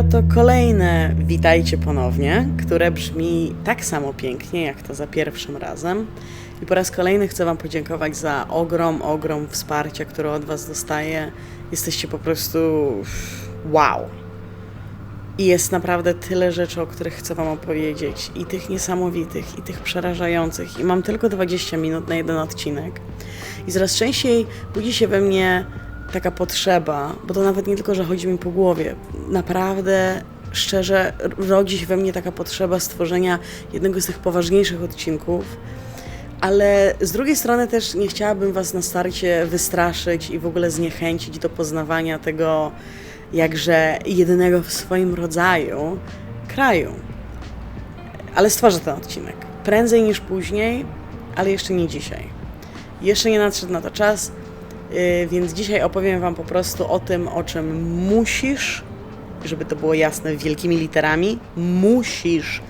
Oto kolejne witajcie ponownie, które brzmi tak samo pięknie jak to za pierwszym razem. I po raz kolejny chcę Wam podziękować za ogrom, ogrom wsparcia, które od Was dostaję. Jesteście po prostu wow. I jest naprawdę tyle rzeczy, o których chcę Wam opowiedzieć. I tych niesamowitych, i tych przerażających. I mam tylko 20 minut na jeden odcinek. I coraz częściej budzi się we mnie taka potrzeba, bo to nawet nie tylko, że chodzi mi po głowie. Naprawdę, szczerze, rodzi się we mnie taka potrzeba stworzenia jednego z tych poważniejszych odcinków. Ale z drugiej strony też nie chciałabym Was na starcie wystraszyć i w ogóle zniechęcić do poznawania tego jakże jedynego w swoim rodzaju kraju. Ale stworzę ten odcinek. Prędzej niż później, ale jeszcze nie dzisiaj. Jeszcze nie nadszedł na to czas, więc dzisiaj opowiem Wam po prostu o tym, o czym musisz, żeby to było jasne wielkimi literami, musisz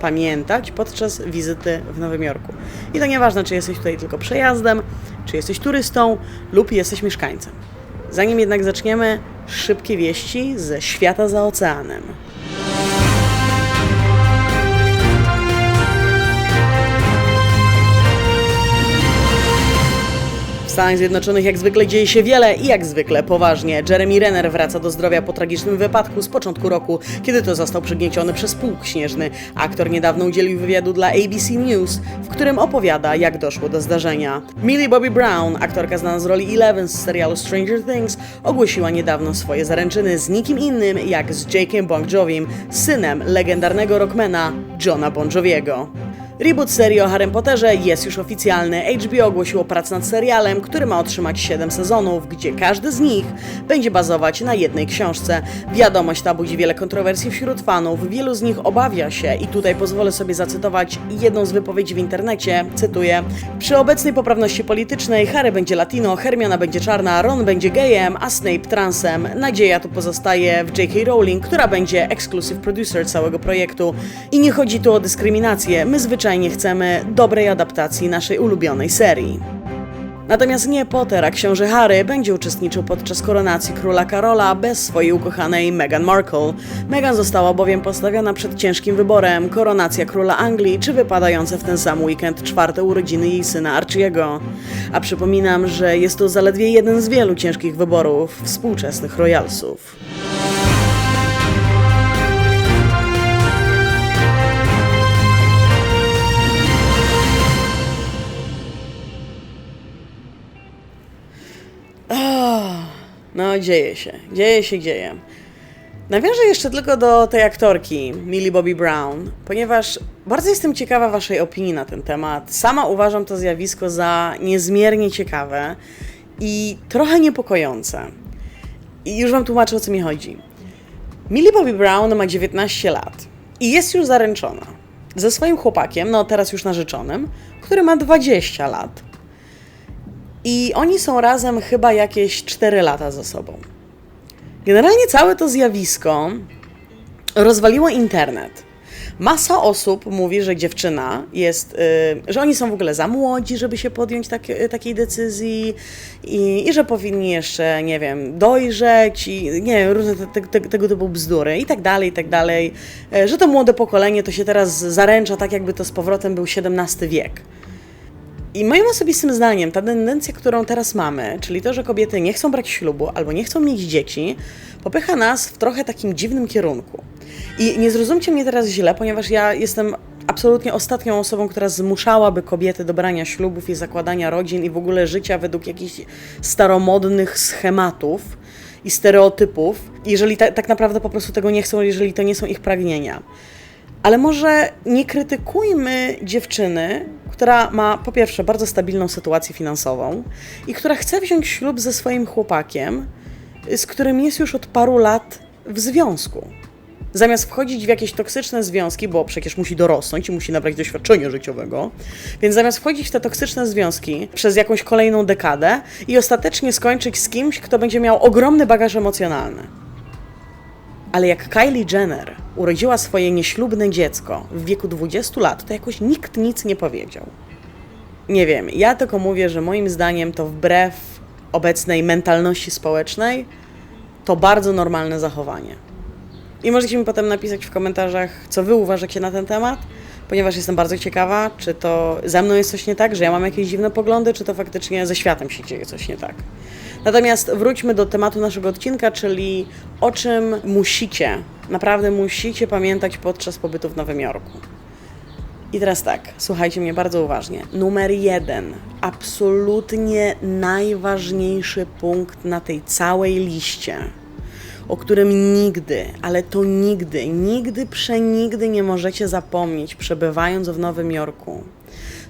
pamiętać podczas wizyty w Nowym Jorku. I to nieważne, czy jesteś tutaj tylko przejazdem, czy jesteś turystą lub jesteś mieszkańcem. Zanim jednak zaczniemy, szybkie wieści ze świata za oceanem. Stanach Zjednoczonych jak zwykle dzieje się wiele i jak zwykle poważnie. Jeremy Renner wraca do zdrowia po tragicznym wypadku z początku roku, kiedy to został przygnieciony przez pług śnieżny. Aktor niedawno udzielił wywiadu dla ABC News, w którym opowiada, jak doszło do zdarzenia. Millie Bobby Brown, aktorka znana z roli Eleven z serialu Stranger Things, ogłosiła niedawno swoje zaręczyny z nikim innym jak z Jake'em Bon Jovim, synem legendarnego rockmana Johna Bon Joviego. Reboot serii o Harrym Potterze jest już oficjalny. HBO ogłosiło pracę nad serialem, który ma otrzymać 7 sezonów, gdzie każdy z nich będzie bazować na jednej książce. Wiadomość ta budzi wiele kontrowersji wśród fanów. Wielu z nich obawia się, i tutaj pozwolę sobie zacytować jedną z wypowiedzi w internecie, cytuję: Przy obecnej poprawności politycznej Harry będzie latino, Hermiona będzie czarna, Ron będzie gejem, a Snape transem. Nadzieja tu pozostaje w J.K. Rowling, która będzie exclusive producer całego projektu. I nie chodzi tu o dyskryminację. My zwyczajnie chcemy dobrej adaptacji naszej ulubionej serii. Natomiast nie Potter, a książę Harry będzie uczestniczył podczas koronacji króla Karola bez swojej ukochanej Meghan Markle. Meghan została bowiem postawiona przed ciężkim wyborem koronacja króla Anglii czy wypadające w ten sam weekend czwarte urodziny jej syna Archiego. A przypominam, że jest to zaledwie jeden z wielu ciężkich wyborów współczesnych royalsów. Dzieje się, dzieje się, dzieje. Nawiążę jeszcze tylko do tej aktorki, Millie Bobby Brown, ponieważ bardzo jestem ciekawa Waszej opinii na ten temat. Sama uważam to zjawisko za niezmiernie ciekawe i trochę niepokojące. I już Wam tłumaczę, o co mi chodzi. Millie Bobby Brown ma 19 lat i jest już zaręczona ze swoim chłopakiem, no teraz już narzeczonym, który ma 20 lat. I oni są razem chyba jakieś 4 lata ze sobą. Generalnie całe to zjawisko rozwaliło internet. Masa osób mówi, że dziewczyna jest, y, że oni są w ogóle za młodzi, żeby się podjąć tak, takiej decyzji i, i że powinni jeszcze, nie wiem, dojrzeć i nie wiem, różne te, te, tego typu bzdury i tak dalej, i tak dalej. Y, Że to młode pokolenie to się teraz zaręcza tak, jakby to z powrotem był XVII wiek. I moim osobistym zdaniem ta tendencja, którą teraz mamy, czyli to, że kobiety nie chcą brać ślubu albo nie chcą mieć dzieci, popycha nas w trochę takim dziwnym kierunku. I nie zrozumcie mnie teraz źle, ponieważ ja jestem absolutnie ostatnią osobą, która zmuszałaby kobiety do brania ślubów i zakładania rodzin i w ogóle życia według jakichś staromodnych schematów i stereotypów, jeżeli ta, tak naprawdę po prostu tego nie chcą, jeżeli to nie są ich pragnienia. Ale może nie krytykujmy dziewczyny, która ma po pierwsze bardzo stabilną sytuację finansową i która chce wziąć ślub ze swoim chłopakiem, z którym jest już od paru lat w związku. Zamiast wchodzić w jakieś toksyczne związki, bo przecież musi dorosnąć i musi nabrać doświadczenia życiowego, więc zamiast wchodzić w te toksyczne związki przez jakąś kolejną dekadę i ostatecznie skończyć z kimś, kto będzie miał ogromny bagaż emocjonalny. Ale jak Kylie Jenner urodziła swoje nieślubne dziecko w wieku 20 lat, to jakoś nikt nic nie powiedział. Nie wiem, ja tylko mówię, że moim zdaniem to wbrew obecnej mentalności społecznej to bardzo normalne zachowanie. I możecie mi potem napisać w komentarzach, co wy uważacie na ten temat, ponieważ jestem bardzo ciekawa, czy to ze mną jest coś nie tak, że ja mam jakieś dziwne poglądy, czy to faktycznie ze światem się dzieje coś nie tak. Natomiast wróćmy do tematu naszego odcinka, czyli o czym musicie, naprawdę musicie pamiętać podczas pobytu w Nowym Jorku. I teraz tak, słuchajcie mnie bardzo uważnie. Numer jeden, absolutnie najważniejszy punkt na tej całej liście, o którym nigdy, ale to nigdy, nigdy, przenigdy nie możecie zapomnieć, przebywając w Nowym Jorku,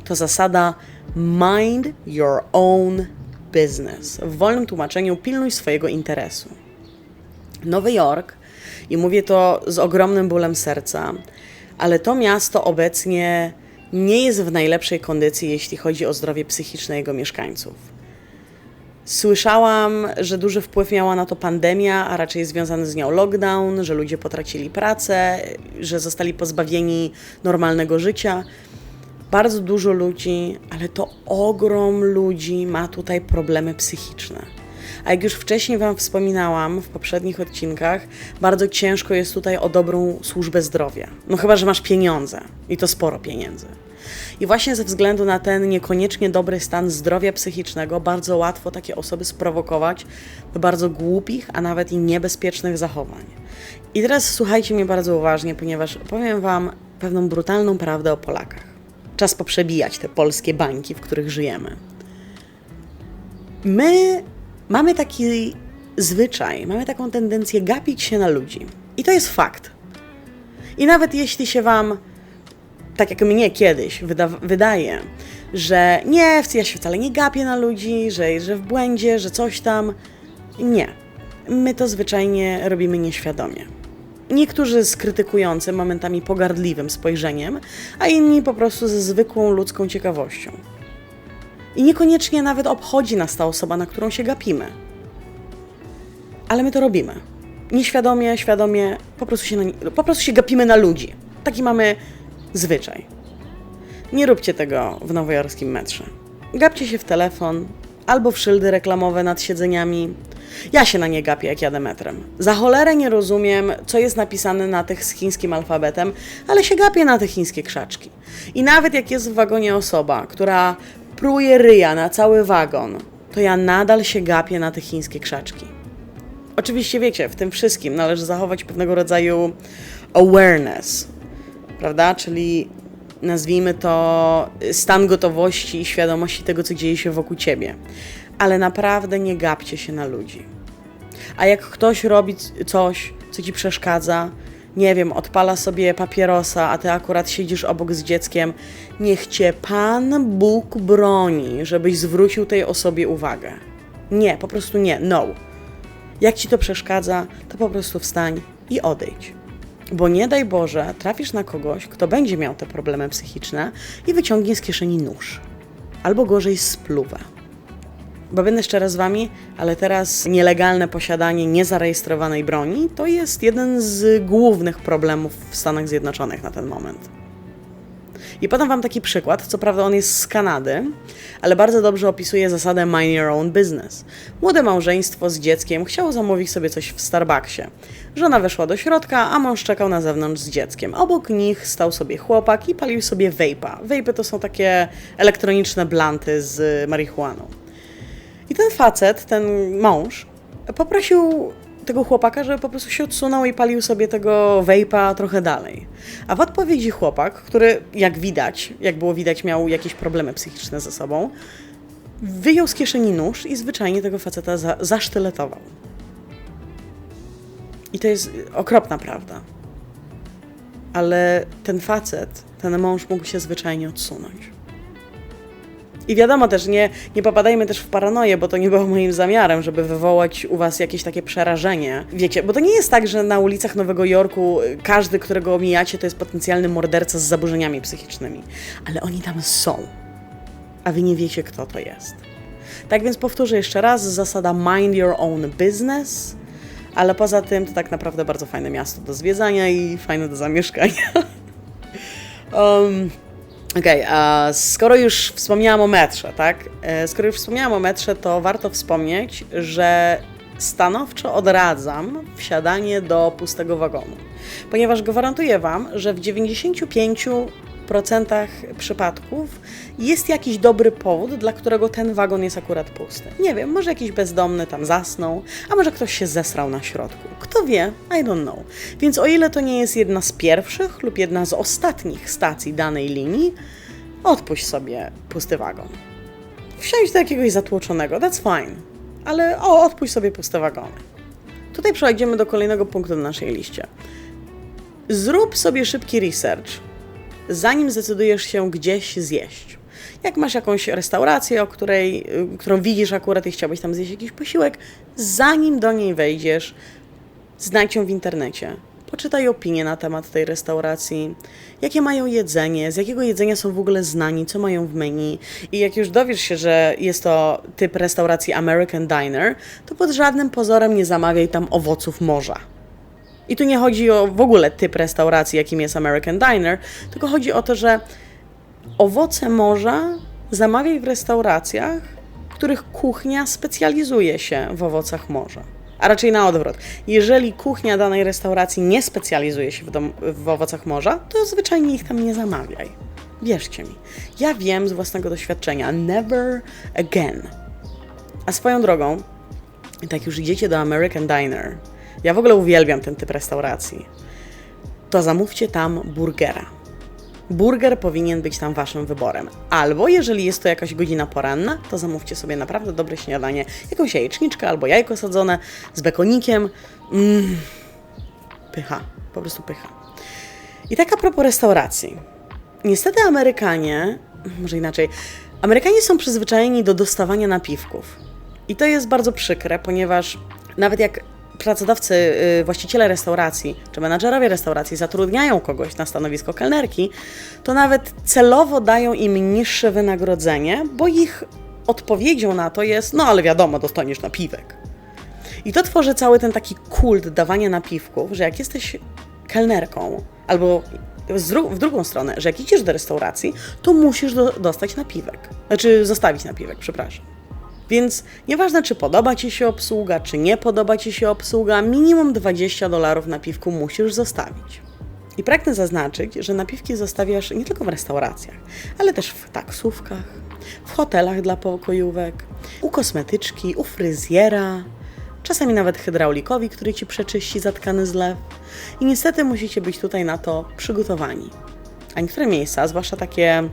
to zasada mind your own business. W wolnym tłumaczeniu pilnuj swojego interesu. Nowy Jork, i mówię to z ogromnym bólem serca, ale to miasto obecnie nie jest w najlepszej kondycji, jeśli chodzi o zdrowie psychiczne jego mieszkańców. Słyszałam, że duży wpływ miała na to pandemia, a raczej związany z nią lockdown, że ludzie potracili pracę, że zostali pozbawieni normalnego życia. Bardzo dużo ludzi, ale to ogrom ludzi ma tutaj problemy psychiczne. A jak już wcześniej Wam wspominałam w poprzednich odcinkach, bardzo ciężko jest tutaj o dobrą służbę zdrowia. No chyba, że masz pieniądze i to sporo pieniędzy. I właśnie ze względu na ten niekoniecznie dobry stan zdrowia psychicznego, bardzo łatwo takie osoby sprowokować do bardzo głupich, a nawet i niebezpiecznych zachowań. I teraz słuchajcie mnie bardzo uważnie, ponieważ powiem Wam pewną brutalną prawdę o Polakach. Czas poprzebijać te polskie bańki, w których żyjemy. My mamy taki zwyczaj, mamy taką tendencję gapić się na ludzi. I to jest fakt. I nawet jeśli się Wam tak jak mnie kiedyś wyda wydaje, że nie, ja się wcale nie gapię na ludzi, że, że w błędzie, że coś tam. Nie. My to zwyczajnie robimy nieświadomie. Niektórzy z krytykującym, momentami pogardliwym spojrzeniem, a inni po prostu ze zwykłą ludzką ciekawością. I niekoniecznie nawet obchodzi nas ta osoba, na którą się gapimy. Ale my to robimy. Nieświadomie, świadomie, po prostu się, na, po prostu się gapimy na ludzi. Taki mamy zwyczaj. Nie róbcie tego w nowojorskim metrze. Gapcie się w telefon albo w szyldy reklamowe nad siedzeniami. Ja się na nie gapię, jak jadę metrem. Za cholerę nie rozumiem, co jest napisane na tych z chińskim alfabetem, ale się gapię na te chińskie krzaczki. I nawet jak jest w wagonie osoba, która pruje ryja na cały wagon, to ja nadal się gapię na te chińskie krzaczki. Oczywiście wiecie, w tym wszystkim należy zachować pewnego rodzaju awareness, prawda? Czyli nazwijmy to stan gotowości i świadomości tego, co dzieje się wokół ciebie. Ale naprawdę nie gapcie się na ludzi. A jak ktoś robi coś, co ci przeszkadza, nie wiem, odpala sobie papierosa, a ty akurat siedzisz obok z dzieckiem, niech cię Pan Bóg broni, żebyś zwrócił tej osobie uwagę. Nie, po prostu nie, no. Jak ci to przeszkadza, to po prostu wstań i odejdź. Bo nie daj Boże, trafisz na kogoś, kto będzie miał te problemy psychiczne i wyciągnie z kieszeni nóż. Albo gorzej spluwę. Bo będę szczera z Wami, ale teraz nielegalne posiadanie niezarejestrowanej broni to jest jeden z głównych problemów w Stanach Zjednoczonych na ten moment. I podam Wam taki przykład, co prawda on jest z Kanady, ale bardzo dobrze opisuje zasadę mind your own business. Młode małżeństwo z dzieckiem chciało zamówić sobie coś w Starbucksie. Żona weszła do środka, a mąż czekał na zewnątrz z dzieckiem. Obok nich stał sobie chłopak i palił sobie vejpa. Vejpy to są takie elektroniczne blanty z marihuaną. I ten facet, ten mąż, poprosił tego chłopaka, żeby po prostu się odsunął i palił sobie tego wejpa trochę dalej. A w odpowiedzi chłopak, który jak widać, jak było widać, miał jakieś problemy psychiczne ze sobą, wyjął z kieszeni nóż i zwyczajnie tego faceta za, zasztyletował. I to jest okropna prawda. Ale ten facet, ten mąż mógł się zwyczajnie odsunąć. I wiadomo też, nie, nie popadajmy też w paranoję, bo to nie było moim zamiarem, żeby wywołać u was jakieś takie przerażenie. Wiecie, bo to nie jest tak, że na ulicach Nowego Jorku każdy, którego omijacie, to jest potencjalny morderca z zaburzeniami psychicznymi. Ale oni tam są. A wy nie wiecie, kto to jest. Tak więc powtórzę jeszcze raz, zasada mind your own business, ale poza tym to tak naprawdę bardzo fajne miasto do zwiedzania i fajne do zamieszkania. um, Okej, okay, skoro już wspomniałam o metrze, tak? E, skoro już wspomniałam o metrze, to warto wspomnieć, że stanowczo odradzam wsiadanie do pustego wagonu, ponieważ gwarantuję Wam, że w 95% przypadków jest jakiś dobry powód, dla którego ten wagon jest akurat pusty. Nie wiem, może jakiś bezdomny tam zasnął, a może ktoś się zesrał na środku. Kto wie? I don't know. Więc o ile to nie jest jedna z pierwszych lub jedna z ostatnich stacji danej linii, odpuść sobie pusty wagon. Wsiądź do jakiegoś zatłoczonego, that's fine. Ale o, odpuść sobie puste wagony. Tutaj przejdziemy do kolejnego punktu na naszej liście. Zrób sobie szybki research, zanim zdecydujesz się gdzieś zjeść. Jak masz jakąś restaurację, o której, y, którą widzisz akurat i chciałbyś tam zjeść jakiś posiłek, zanim do niej wejdziesz, znajdź ją w internecie. Poczytaj opinie na temat tej restauracji, jakie mają jedzenie, z jakiego jedzenia są w ogóle znani, co mają w menu. I jak już dowiesz się, że jest to typ restauracji American Diner, to pod żadnym pozorem nie zamawiaj tam owoców morza. I tu nie chodzi o w ogóle typ restauracji, jakim jest American Diner, tylko chodzi o to, że owoce morza zamawiaj w restauracjach, których kuchnia specjalizuje się w owocach morza. A raczej na odwrót. Jeżeli kuchnia danej restauracji nie specjalizuje się w, dom- w owocach morza, to zwyczajnie ich tam nie zamawiaj. Wierzcie mi. Ja wiem z własnego doświadczenia. Never again. A swoją drogą, tak już idziecie do American Diner, ja w ogóle uwielbiam ten typ restauracji, to zamówcie tam burgera. Burger powinien być tam waszym wyborem. Albo jeżeli jest to jakaś godzina poranna, to zamówcie sobie naprawdę dobre śniadanie, jakąś jajeczniczkę albo jajko sadzone z bekonikiem. Mmm, pycha, po prostu pycha. I tak a propos restauracji. Niestety Amerykanie, może inaczej, Amerykanie są przyzwyczajeni do dostawania napiwków. I to jest bardzo przykre, ponieważ nawet jak pracodawcy, y, właściciele restauracji czy menadżerowie restauracji zatrudniają kogoś na stanowisko kelnerki, to nawet celowo dają im niższe wynagrodzenie, bo ich odpowiedzią na to jest: no ale wiadomo, dostaniesz napiwek. I to tworzy cały ten taki kult dawania napiwków, że jak jesteś kelnerką, albo w drugą stronę, że jak idziesz do restauracji, to musisz do- dostać napiwek. Znaczy, zostawić napiwek, przepraszam. Więc nieważne, czy podoba Ci się obsługa, czy nie podoba Ci się obsługa, minimum 20 dolarów napiwku musisz zostawić. I pragnę zaznaczyć, że napiwki zostawiasz nie tylko w restauracjach, ale też w taksówkach, w hotelach dla pokojówek, u kosmetyczki, u fryzjera, czasami nawet hydraulikowi, który Ci przeczyści zatkany zlew. I niestety musicie być tutaj na to przygotowani. A niektóre miejsca, zwłaszcza takie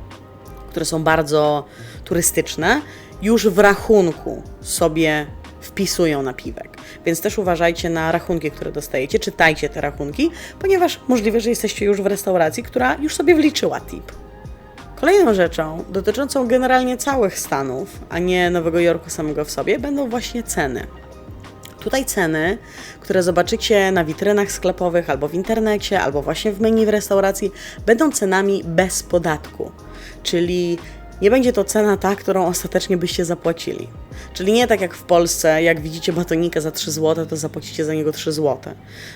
które są bardzo turystyczne, już w rachunku sobie wpisują napiwek. Więc też uważajcie na rachunki, które dostajecie, czytajcie te rachunki, ponieważ możliwe, że jesteście już w restauracji, która już sobie wliczyła tip. Kolejną rzeczą, dotyczącą generalnie całych Stanów, a nie Nowego Jorku samego w sobie, będą właśnie ceny. Tutaj ceny, które zobaczycie na witrynach sklepowych albo w internecie, albo właśnie w menu w restauracji, będą cenami bez podatku. Czyli nie będzie to cena ta, którą ostatecznie byście zapłacili. Czyli nie tak jak w Polsce, jak widzicie batonika za 3 zł, to zapłacicie za niego 3 zł.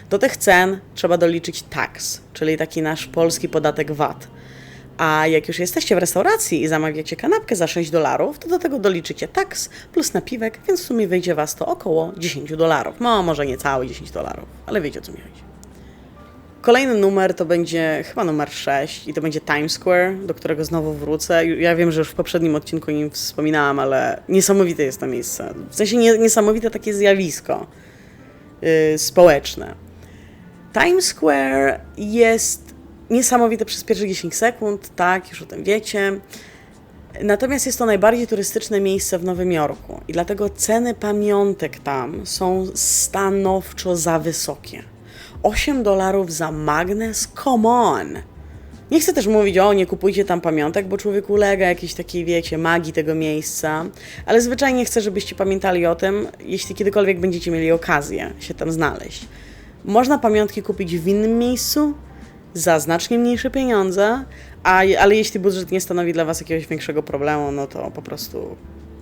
Do tych cen trzeba doliczyć tax, czyli taki nasz polski podatek VAT. A jak już jesteście w restauracji i zamawiacie kanapkę za 6 dolarów, to do tego doliczycie tax plus napiwek, więc w sumie wyjdzie Was to około 10 dolarów. No, może nie całe 10 dolarów, ale wiecie o co mi chodzi. Kolejny numer to będzie chyba numer 6 i to będzie Times Square, do którego znowu wrócę. Ja wiem, że już w poprzednim odcinku o nim wspominałam, ale niesamowite jest to miejsce. W sensie nie, niesamowite takie zjawisko yy, społeczne. Times Square jest niesamowite przez pierwsze 10 sekund, tak, już o tym wiecie. Natomiast jest to najbardziej turystyczne miejsce w Nowym Jorku i dlatego ceny pamiątek tam są stanowczo za wysokie. 8 dolarów za magnes? Come on! Nie chcę też mówić, o nie kupujcie tam pamiątek, bo człowiek ulega jakiejś takiej, wiecie, magii tego miejsca, ale zwyczajnie chcę, żebyście pamiętali o tym, jeśli kiedykolwiek będziecie mieli okazję się tam znaleźć. Można pamiątki kupić w innym miejscu za znacznie mniejsze pieniądze, a, ale jeśli budżet nie stanowi dla Was jakiegoś większego problemu, no to po prostu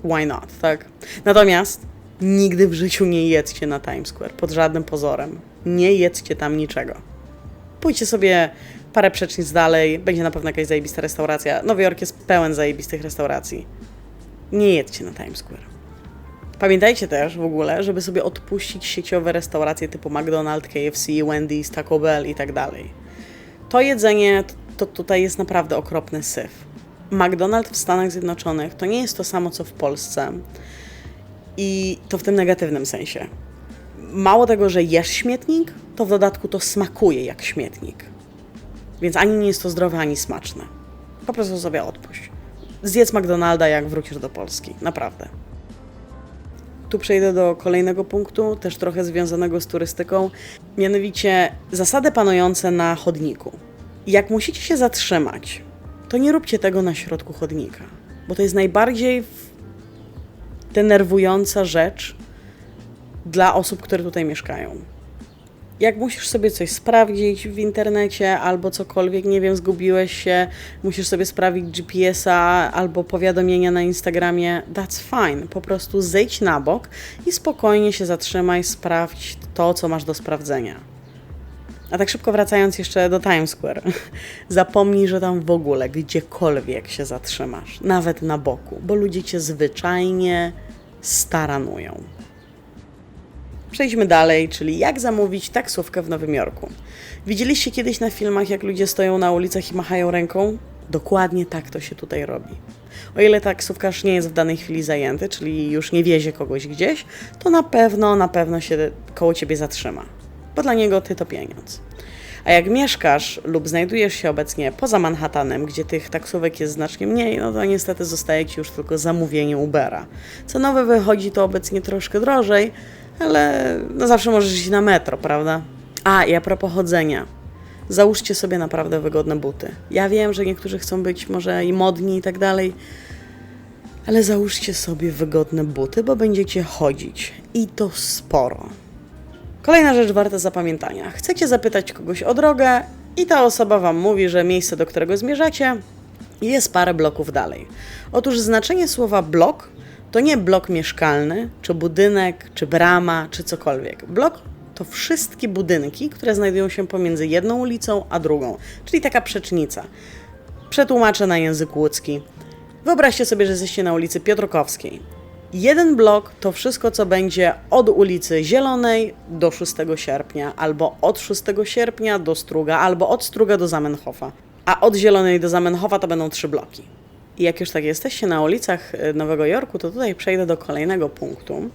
why not, tak? Natomiast nigdy w życiu nie jedzcie na Times Square, pod żadnym pozorem. Nie jedzcie tam niczego. Pójdźcie sobie parę przecznic dalej, będzie na pewno jakaś zajebista restauracja. Nowy Jork jest pełen zajebistych restauracji. Nie jedźcie na Times Square. Pamiętajcie też w ogóle, żeby sobie odpuścić sieciowe restauracje typu McDonald's, KFC, Wendy's, Taco Bell i tak dalej. To jedzenie to tutaj jest naprawdę okropny syf. McDonald's w Stanach Zjednoczonych to nie jest to samo co w Polsce. I to w tym negatywnym sensie. Mało tego, że jesz śmietnik, to w dodatku to smakuje jak śmietnik. Więc ani nie jest to zdrowe, ani smaczne. Po prostu sobie odpuść. Zjedz McDonalda, jak wrócisz do Polski. Naprawdę. Tu przejdę do kolejnego punktu, też trochę związanego z turystyką, mianowicie zasady panujące na chodniku. Jak musicie się zatrzymać, to nie róbcie tego na środku chodnika, bo to jest najbardziej denerwująca rzecz dla osób, które tutaj mieszkają. Jak musisz sobie coś sprawdzić w internecie albo cokolwiek, nie wiem, zgubiłeś się, musisz sobie sprawdzić GPS-a albo powiadomienia na Instagramie, that's fine. Po prostu zejdź na bok i spokojnie się zatrzymaj, sprawdź to, co masz do sprawdzenia. A tak szybko wracając jeszcze do Times Square, zapomnij, że tam w ogóle gdziekolwiek się zatrzymasz, nawet na boku, bo ludzie cię zwyczajnie staranują. Przejdźmy dalej, czyli jak zamówić taksówkę w Nowym Jorku. Widzieliście kiedyś na filmach, jak ludzie stoją na ulicach i machają ręką? Dokładnie tak to się tutaj robi. O ile taksówkarz nie jest w danej chwili zajęty, czyli już nie wiezie kogoś gdzieś, to na pewno, na pewno się koło ciebie zatrzyma, bo dla niego ty to pieniądz. A jak mieszkasz lub znajdujesz się obecnie poza Manhattanem, gdzie tych taksówek jest znacznie mniej, no to niestety zostaje ci już tylko zamówienie Ubera. Cenowe wychodzi to obecnie troszkę drożej, ale no zawsze możesz iść na metro, prawda? A, i a propos chodzenia. Załóżcie sobie naprawdę wygodne buty. Ja wiem, że niektórzy chcą być może i modni i tak dalej, ale załóżcie sobie wygodne buty, bo będziecie chodzić. I to sporo. Kolejna rzecz warta zapamiętania. Chcecie zapytać kogoś o drogę i ta osoba Wam mówi, że miejsce, do którego zmierzacie, jest parę bloków dalej. Otóż znaczenie słowa blok to nie blok mieszkalny, czy budynek, czy brama, czy cokolwiek. Blok to wszystkie budynki, które znajdują się pomiędzy jedną ulicą a drugą, czyli taka przecznica. Przetłumaczę na język łódzki. Wyobraźcie sobie, że jesteście na ulicy Piotrkowskiej. Jeden blok to wszystko, co będzie od ulicy Zielonej do 6 sierpnia, albo od 6 sierpnia do Struga, albo od Struga do Zamenhofa. A od Zielonej do Zamenhofa to będą trzy bloki. I jak już tak jesteście na ulicach y, Nowego Jorku, to tutaj przejdę do kolejnego punktu,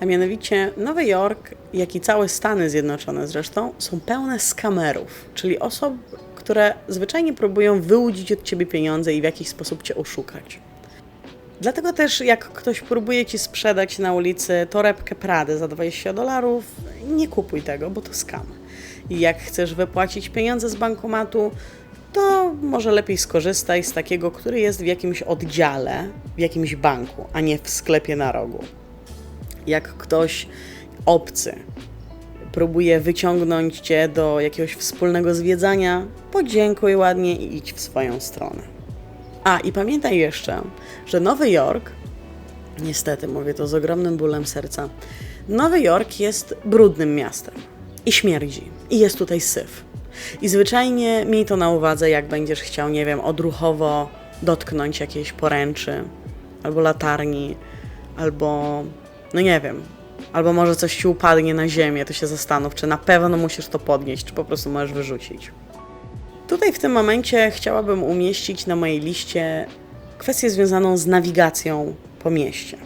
a mianowicie Nowy Jork, jak i całe Stany Zjednoczone zresztą, są pełne skamerów, czyli osób, które zwyczajnie próbują wyłudzić od ciebie pieniądze i w jakiś sposób cię oszukać. Dlatego też jak ktoś próbuje ci sprzedać na ulicy torebkę Prady za 20 dolarów, nie kupuj tego, bo to skam. I jak chcesz wypłacić pieniądze z bankomatu, to może lepiej skorzystaj z takiego, który jest w jakimś oddziale, w jakimś banku, a nie w sklepie na rogu. Jak ktoś obcy próbuje wyciągnąć cię do jakiegoś wspólnego zwiedzania, podziękuj ładnie i idź w swoją stronę. A i pamiętaj jeszcze, że Nowy Jork, niestety mówię to z ogromnym bólem serca, Nowy Jork jest brudnym miastem i śmierdzi, i jest tutaj syf. I zwyczajnie miej to na uwadze, jak będziesz chciał, nie wiem, odruchowo dotknąć jakiejś poręczy, albo latarni, albo, no nie wiem, albo może coś ci upadnie na ziemię, to się zastanów, czy na pewno musisz to podnieść, czy po prostu możesz wyrzucić. Tutaj w tym momencie chciałabym umieścić na mojej liście kwestię związaną z nawigacją po mieście.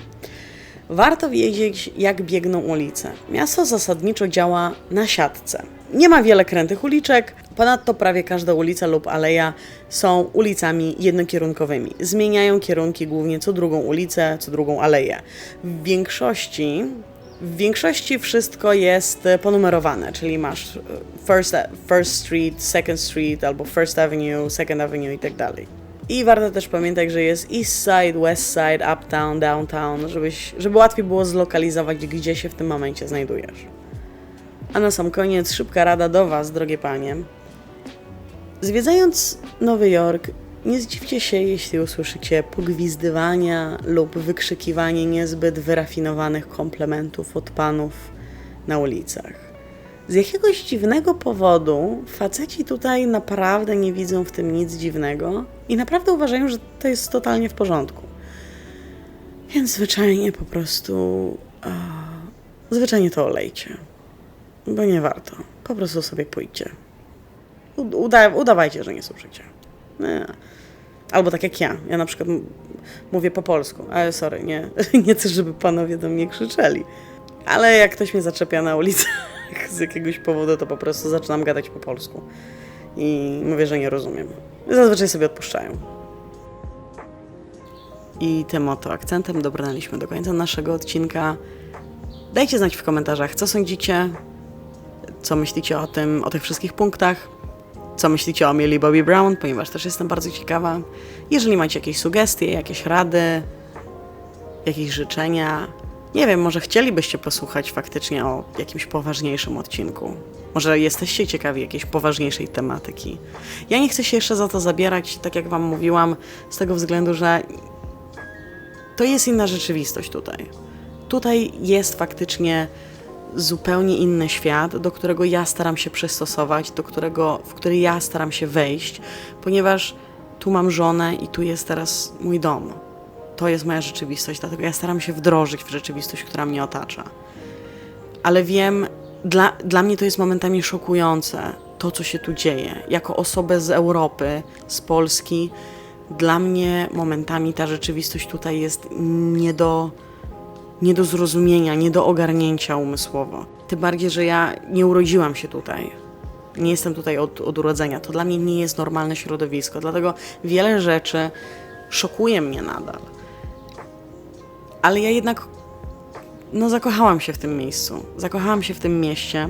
Warto wiedzieć, jak biegną ulice. Miasto zasadniczo działa na siatce. Nie ma wiele krętych uliczek, ponadto prawie każda ulica lub aleja są ulicami jednokierunkowymi. Zmieniają kierunki głównie co drugą ulicę, co drugą aleję. W większości w większości wszystko jest e, ponumerowane, czyli masz e, First, first Street, Second Street albo First Avenue, Second Avenue i tak dalej. I warto też pamiętać, że jest East Side, West Side, Uptown, Downtown, żebyś, żeby łatwiej było zlokalizować, gdzie się w tym momencie znajdujesz. A na sam koniec szybka rada do Was, drogie panie. Zwiedzając Nowy Jork, nie zdziwcie się, jeśli usłyszycie pogwizdywania lub wykrzykiwanie niezbyt wyrafinowanych komplementów od panów na ulicach. Z jakiegoś dziwnego powodu faceci tutaj naprawdę nie widzą w tym nic dziwnego i naprawdę uważają, że to jest totalnie w porządku. Więc zwyczajnie po prostu. Zwyczajnie to olejcie. Bo nie warto. Po prostu sobie pójdźcie. Uda, udawajcie, że nie słyszycie. Albo tak jak ja. Ja na przykład mówię po polsku, ale sorry, nie, nie chcę, żeby panowie do mnie krzyczeli. Ale jak ktoś mnie zaczepia na ulicy z jakiegoś powodu, to po prostu zaczynam gadać po polsku. I mówię, że nie rozumiem. Zazwyczaj sobie odpuszczają. I tym oto akcentem dobrnęliśmy do końca naszego odcinka. Dajcie znać w komentarzach, co sądzicie, co myślicie o tym, o tych wszystkich punktach, co myślicie o Millie Bobby Brown, ponieważ też jestem bardzo ciekawa. Jeżeli macie jakieś sugestie, jakieś rady, jakieś życzenia, nie wiem, może chcielibyście posłuchać faktycznie o jakimś poważniejszym odcinku. Może jesteście ciekawi jakiejś poważniejszej tematyki. Ja nie chcę się jeszcze za to zabierać, tak jak Wam mówiłam, z tego względu, że to jest inna rzeczywistość tutaj. Tutaj jest faktycznie zupełnie inny świat, do którego ja staram się przystosować, do którego, w który ja staram się wejść, ponieważ tu mam żonę i tu jest teraz mój dom. To jest moja rzeczywistość, dlatego ja staram się wdrożyć w rzeczywistość, która mnie otacza. Ale wiem, dla, dla mnie to jest momentami szokujące, to co się tu dzieje. Jako osobę z Europy, z Polski, dla mnie momentami ta rzeczywistość tutaj jest nie do, nie do zrozumienia, nie do ogarnięcia umysłowo. Tym bardziej, że ja nie urodziłam się tutaj. Nie jestem tutaj od, od urodzenia. To dla mnie nie jest normalne środowisko. Dlatego wiele rzeczy szokuje mnie nadal. Ale ja jednak no, zakochałam się w tym miejscu. Zakochałam się w tym mieście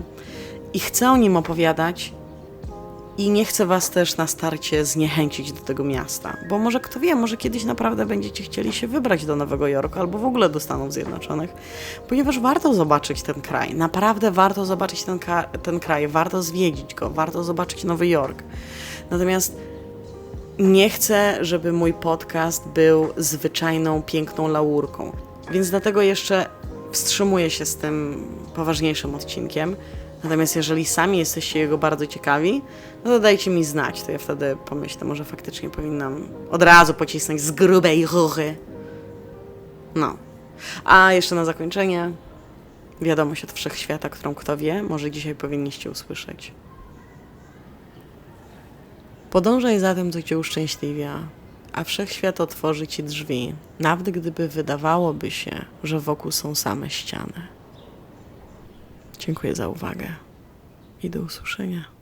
i chcę o nim opowiadać. I nie chcę Was też na starcie zniechęcić do tego miasta, bo może kto wie, może kiedyś naprawdę będziecie chcieli się wybrać do Nowego Jorku albo w ogóle do Stanów Zjednoczonych, ponieważ warto zobaczyć ten kraj. Naprawdę warto zobaczyć ten, ten kraj, warto zwiedzić go, warto zobaczyć Nowy Jork. Natomiast nie chcę, żeby mój podcast był zwyczajną, piękną laurką, więc dlatego jeszcze wstrzymuję się z tym poważniejszym odcinkiem. Natomiast jeżeli sami jesteście jego bardzo ciekawi, no to dajcie mi znać, to ja wtedy pomyślę, może faktycznie powinnam od razu pocisnąć z grubej ruchy. No. A jeszcze na zakończenie wiadomość od wszechświata, którą kto wie, może dzisiaj powinniście usłyszeć. Podążaj za tym, co cię uszczęśliwia, a wszechświat otworzy ci drzwi, nawet gdyby wydawałoby się, że wokół są same ściany. Dziękuję za uwagę i do usłyszenia.